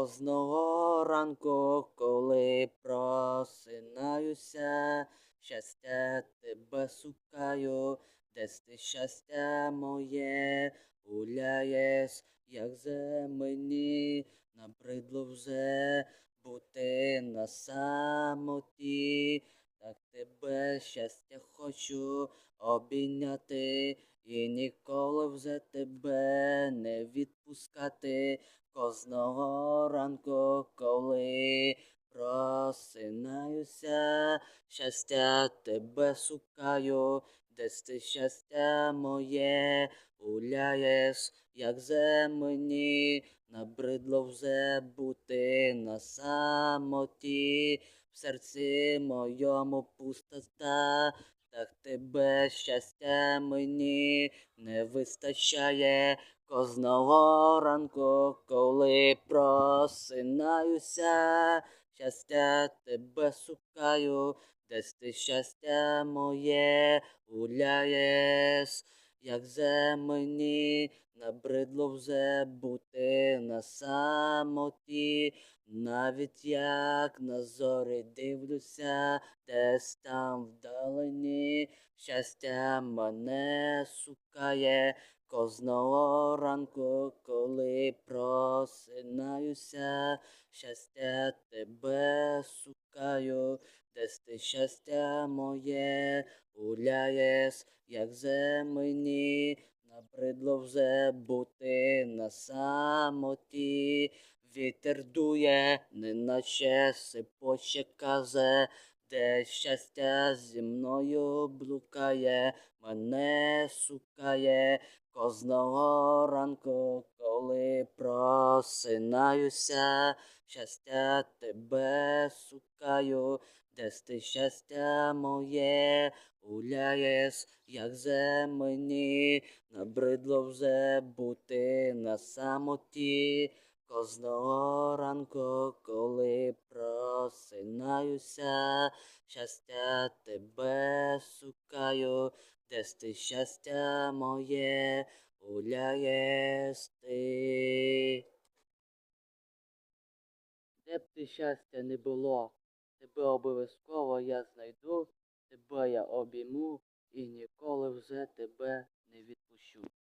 Кожного ранку, коли просинаюся, щастя тебе сукаю, десь ти щастя моє, гуляєш, як же мені, набридло вже бути на самоті, так тебе щастя хочу обійняти, і ніколи вже тебе не відпускати. Кожного ранку, коли просинаюся, щастя тебе шукаю, десь ти щастя моє, гуляєш, як же мені, набридло вже бути на самоті, в серці моєму пустота, так тебе щастя мені не вистачає. Кожного ранку, коли просинаюся, щастя тебе шукаю, десь ти щастя моє гуляєш, як же мені набридло вже бути на самоті, навіть як на зорі дивлюся, десь там вдалині, щастя мене шукає. Кожного ранку, коли просинаюся, щастя тебе шукаю, десь ти щастя моє гуляєш, як же набридло вже бути на самоті, вітер дує, неначе сипоче казе, де щастя зі мною блукає, мене шукає. Кожного ранку, коли просинаюся, щастя тебе шукаю, десь ти щастя моє гуляєш, як же мені набридло вже бути на самоті. Кожного ранку, просинаюся, щастя тебе шукаю, десь ти щастя моє гуляєш ти. Де б ти щастя не було, тебе обов'язково я знайду, тебе я обійму і ніколи вже тебе не відпущу.